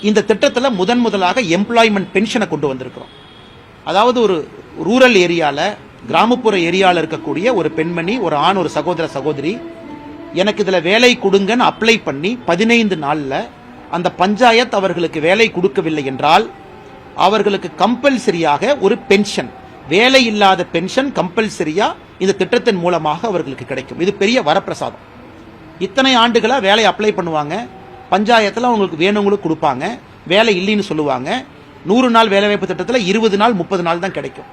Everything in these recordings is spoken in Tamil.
இந்த திட்டத்தில் முதன் முதலாக எம்ப்ளாய்மெண்ட் பென்ஷனை கொண்டு வந்திருக்கிறோம். அதாவது ஒரு ரூரல் ஏரியாவில் கிராமப்புற ஏரியாவில் இருக்கக்கூடிய ஒரு பெண்மணி ஒரு ஆண் ஒரு சகோதர சகோதரி எனக்கு இதில் வேலை கொடுங்கன்னு அப்ளை பண்ணி பதினைந்து நாளில் அந்த பஞ்சாயத் அவர்களுக்கு வேலை கொடுக்கவில்லை என்றால் அவர்களுக்கு கம்பல்சரியாக ஒரு பென்ஷன் வேலை இல்லாத பென்ஷன் கம்பல்சரியா இந்த திட்டத்தின் மூலமாக அவர்களுக்கு கிடைக்கும். இது பெரிய வரப்பிரசாதம். இத்தனை ஆண்டுகளாக வேலை அப்ளை பண்ணுவாங்க. பஞ்சாயத்தில் அவங்களுக்கு வேணுங்களுக்கு கொடுப்பாங்க. வேலை இல்லைன்னு சொல்லுவாங்க. நூறு நாள் வேலைவாய்ப்பு திட்டத்தில் இருபது நாள் முப்பது நாள் தான் கிடைக்கும்.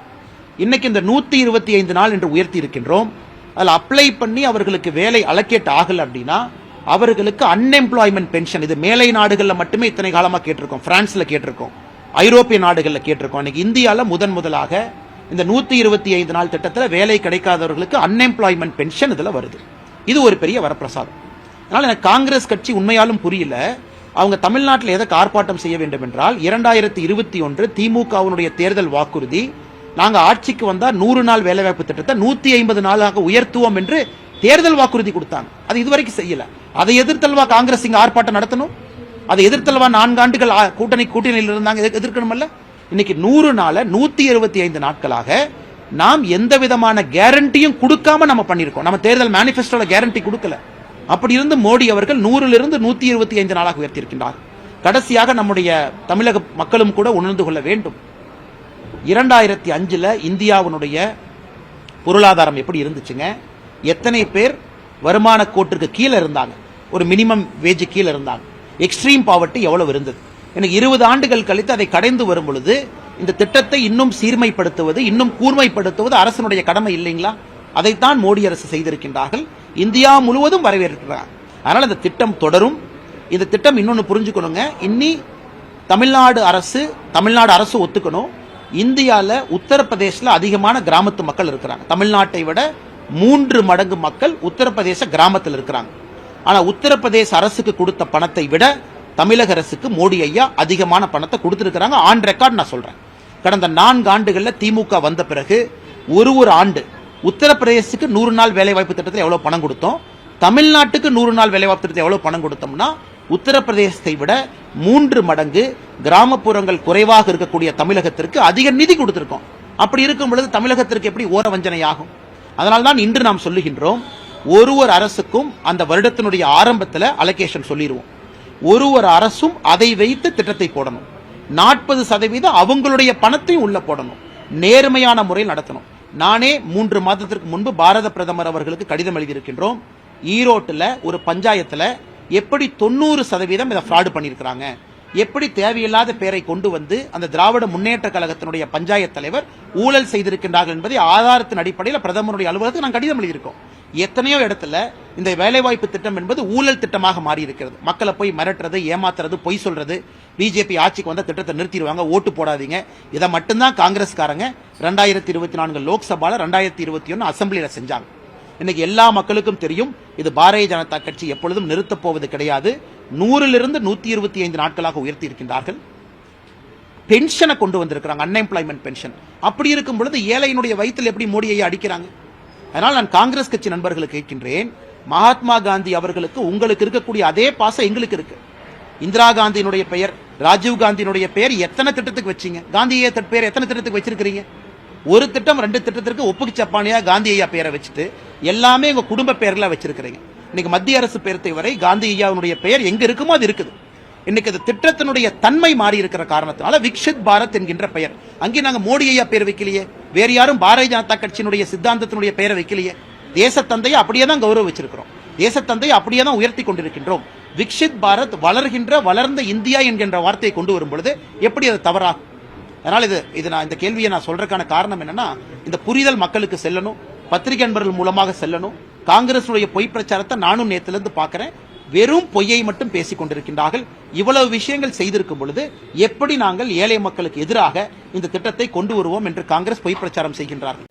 இன்னைக்கு இந்த நூற்றி இருபத்தி ஐந்து நாள் என்று உயர்த்தி இருக்கின்றோம். அதில் அப்ளை பண்ணி அவர்களுக்கு வேலை அலக்கேட் ஆகலை அப்படின்னா அவர்களுக்கு அன்எம்ப்ளாய்மெண்ட் பென்ஷன் இது மேலை நாடுகளில் மட்டுமே இத்தனை காலமாக கேட்டிருக்கோம். பிரான்ஸ்ல கேட்டிருக்கோம். ஐரோப்பிய நாடுகளில் கேட்டிருக்கோம். இன்னைக்கு இந்தியாவில் முதன் முதலாக இந்த நூற்றி இருபத்தி ஐந்து நாள் திட்டத்தில் வேலை கிடைக்காதவர்களுக்கு அன்எம்ப்ளாய்மெண்ட் பென்ஷன் இதில் வருது. இது ஒரு பெரிய வரப்பிரசாதம். அதனால் எனக்கு காங்கிரஸ் கட்சி உண்மையாலும் புரியல. அவங்க தமிழ்நாட்டில் எதற்கு ஆர்ப்பாட்டம் செய்ய வேண்டும் என்றால் இரண்டாயிரத்தி இருபத்தி ஒன்று திமுகவினுடைய தேர்தல் வாக்குறுதி நாங்கள் ஆட்சிக்கு வந்தால் நூறு நாள் வேலைவாய்ப்பு திட்டத்தை நூற்றி ஐம்பது நாளாக உயர்த்துவோம் என்று தேர்தல் வாக்குறுதி கொடுத்தாங்க. அது இதுவரைக்கும் செய்யலை. அதை எதிர்த்தல்வா காங்கிரஸ் இங்கே ஆர்ப்பாட்டம் நடத்தணும்? அதை எதிர்த்தல்வா நான்கு ஆண்டுகள் கூட்டணி கூட்டணியில் இருந்தாங்க எதிர்க்கணுமல்ல? இன்னைக்கு நூறு நாள நூத்தி இருபத்தி ஐந்து நாட்களாக நாம் எந்த விதமான கேரண்டியும் கொடுக்காம நம்ம பண்ணிருக்கோம் நம்ம தேர்தல் மேனிபெஸ்டோல கேரண்டி கொடுக்கல. அப்படி இருந்து மோடி அவர்கள் நூறிலிருந்து நூத்தி இருபத்தி ஐந்து நாளாக உயர்த்தியிருக்கின்றார். கடைசியாக நம்முடைய தமிழக மக்களும் கூட உணர்ந்து கொள்ள வேண்டும். இரண்டாயிரத்தி அஞ்சில் இந்தியாவினுடைய பொருளாதாரம் எப்படி இருந்துச்சுங்க? எத்தனை பேர் வருமான கோட்டிற்கு கீழே இருந்தாங்க? ஒரு மினிமம் வேஜ் கீழே இருந்தாங்க. எக்ஸ்ட்ரீம் பாவர்ட்டி எவ்வளவு இருந்தது? எனக்கு இருபது ஆண்டுகள் கழித்து அதை கடைந்து வரும் பொழுது இந்த திட்டத்தை இன்னும் சீர்மைப்படுத்துவது இன்னும் கூர்மைப்படுத்துவது அரசனுடைய கடமை இல்லைங்களா? அதைத்தான் மோடி அரசு செய்திருக்கின்றார்கள். இந்தியா முழுவதும் வரவேற்கிறார். அதனால் இந்த திட்டம் தொடரும். இந்த திட்டம் இன்னொன்று புரிஞ்சுக்கணுங்க. இன்னி தமிழ்நாடு அரசு தமிழ்நாடு அரசு ஒத்துக்கணும். இந்தியாவில் உத்தரப்பிரதேசில் அதிகமான கிராமத்து மக்கள் இருக்கிறாங்க. தமிழ்நாட்டை விட மூன்று மடங்கு மக்கள் உத்தரப்பிரதேச கிராமத்தில் இருக்கிறாங்க. ஆனால் உத்தரப்பிரதேச அரசுக்கு கொடுத்த பணத்தை விட தமிழக அரசுக்கு மோடி ஐயா அதிகமான பணத்தை கொடுத்துருக்கிறாங்க. ஆன் ரெக்கார்ட் நான் சொல்கிறேன் கடந்த நான்கு ஆண்டுகளில் திமுக வந்த பிறகு ஒரு ஒரு ஆண்டு உத்தரப்பிரதேசத்துக்கு நூறு நாள் வேலைவாய்ப்பு திட்டத்தில் எவ்வளோ பணம் கொடுத்தோம்? தமிழ்நாட்டுக்கு நூறு நாள் வேலைவாய்ப்பு திட்டத்தில் எவ்வளோ பணம் கொடுத்தோம்னா உத்தரப்பிரதேசத்தை விட மூன்று மடங்கு கிராமப்புறங்கள் குறைவாக இருக்கக்கூடிய தமிழகத்திற்கு அதிக நிதி கொடுத்துருக்கோம். அப்படி இருக்கும் பொழுது தமிழகத்திற்கு எப்படி ஓர வஞ்சனை ஆகும் அதனால்தான் இன்று நாம் சொல்லுகின்றோம் ஒரு ஒரு அரசுக்கும் அந்த வருடத்தினுடைய ஆரம்பத்தில் அலோகேஷன் சொல்லிடுவோம் ஒரு ஒரு அரசும் அதை வைத்து திட்டத்தை போடணும். நாற்பது சதவீதம் அவங்களுடைய பணத்தையும் உள்ள போடணும். நேர்மையான முறையில் நடத்தணும். நானே மூன்று மாதத்திற்கு முன்பு பாரத பிரதமர் அவர்களுக்கு கடிதம் எழுதியிருக்கின்றோம். ஈரோட்டில் ஒரு பஞ்சாயத்தில் எப்படி தொண்ணூறு சதவீதம் இதை ஃப்ராடு பண்ணியிருக்கிறாங்க. எப்படி தேவையில்லாத பேரை கொண்டு வந்து அந்த திராவிட முன்னேற்ற கழகத்தினுடைய பஞ்சாயத் தலைவர் ஊழல் செய்திருக்கின்றார்கள் என்பதை ஆதாரத்தின் அடிப்படையில் பிரதமருடைய அலுவலகத்துக்கு நாங்கள் கடிதம் எழுதியிருக்கோம். எத்தனையோ இடத்துல இந்த வேலைவாய்ப்பு திட்டம் என்பது ஊழல் திட்டமாக மாறி இருக்கிறது மக்களை போய் மிரட்டுறது ஏமாத்துறது பொய் சொல்றது பிஜேபி ஆட்சிக்கு வந்த திட்டத்தை நிறுத்திடுவாங்க ஓட்டு போடாதீங்க. இதை மட்டும்தான் காங்கிரஸ்காரங்க ரெண்டாயிரத்தி இருபத்தி நான்கு லோக்சபால ரெண்டாயிரத்தி இருபத்தி ஒன்று அசம்பிளியில செஞ்சாங்க. இன்னைக்கு எல்லா மக்களுக்கும் தெரியும் இது பாரதிய ஜனதா கட்சி எப்பொழுதும் நிறுத்தப் போவது கிடையாது. நூறிலிருந்து நூத்தி இருபத்தி ஐந்து நாட்களாக உயர்த்தி இருக்கின்றார்கள். பென்ஷனை கொண்டு வந்திருக்கிறாங்க அன்எம்ப்ளாய்மெண்ட் பென்ஷன் அப்படி இருக்கும் பொழுது ஏழையினுடைய வயிற்றில் எப்படி மோடியை அடிக்கிறாங்க? அதனால் நான் காங்கிரஸ் கட்சி நண்பர்களை கேட்கின்றேன் மகாத்மா காந்தி அவர்களுக்கு உங்களுக்கு இருக்கக்கூடிய அதே பாசம் எங்களுக்கு இருக்கு. இந்திரா காந்தியினுடைய பெயர் ராஜீவ் காந்தியினுடைய பெயர் எத்தனை திட்டத்துக்கு வச்சீங்க? காந்தியை ஐயா பெயர் எத்தனை திட்டத்துக்கு வச்சிருக்கிறீங்க? ஒரு திட்டம் ரெண்டு திட்டத்திற்கு ஒப்புக்கு சப்பானியா காந்தி ஐயா பெயரை வச்சுட்டு எல்லாமே உங்க குடும்ப பெயர்களாக வச்சிருக்கிறீங்க. இன்னைக்கு மத்திய அரசு பெயர்த்தை வரை காந்தி ஐயாவுடைய பெயர் எங்க இருக்குமோ அது இருக்குது. இன்னைக்கு அந்த திட்டத்தினுடைய தன்மை மாறி இருக்கிற காரணத்தினால விக்ஷித் பாரத் என்கின்ற பெயர். அங்கே நாங்க மோடி ஐயா பெயர் வைக்கலையே. வேறு யாரும் பாரதிய ஜனதா கட்சியினுடைய சித்தாந்தத்தினுடைய பெயரை வைக்கலையே. தேசத்தந்தையை அப்படியே தான் கௌரவ வச்சிருக்கிறோம் தேசத்தந்தையை அப்படியே தான் உயர்த்தி கொண்டிருக்கின்றோம். விக்ஷித் பாரத் வளர்கின்ற வளர்ந்த இந்தியா என்கின்ற வார்த்தையை கொண்டு வரும் பொழுது எப்படி அது தவறாகும் அதனால் இது இது நான் இந்த கேள்வியை நான் சொல்றதுக்கான காரணம் என்னன்னா இந்த புரிதல் மக்களுக்கு செல்லணும் பத்திரிகை நண்பர்கள் மூலமாக செல்லணும். காங்கிரஸுடைய பொய் பிரச்சாரத்தை நானும் நேற்றுல இருந்து பார்க்கிறேன். வெறும் பொய்யை மட்டும் பேசிக் கொண்டிருக்கின்றார்கள். இவ்வளவு விஷயங்கள் செய்திருக்கும் பொழுது எப்படி நாங்கள் ஏழை மக்களுக்கு எதிராக இந்த திட்டத்தை கொண்டு வருவோம் என்று காங்கிரஸ் பொய் பிரச்சாரம் செய்கின்றார்கள்?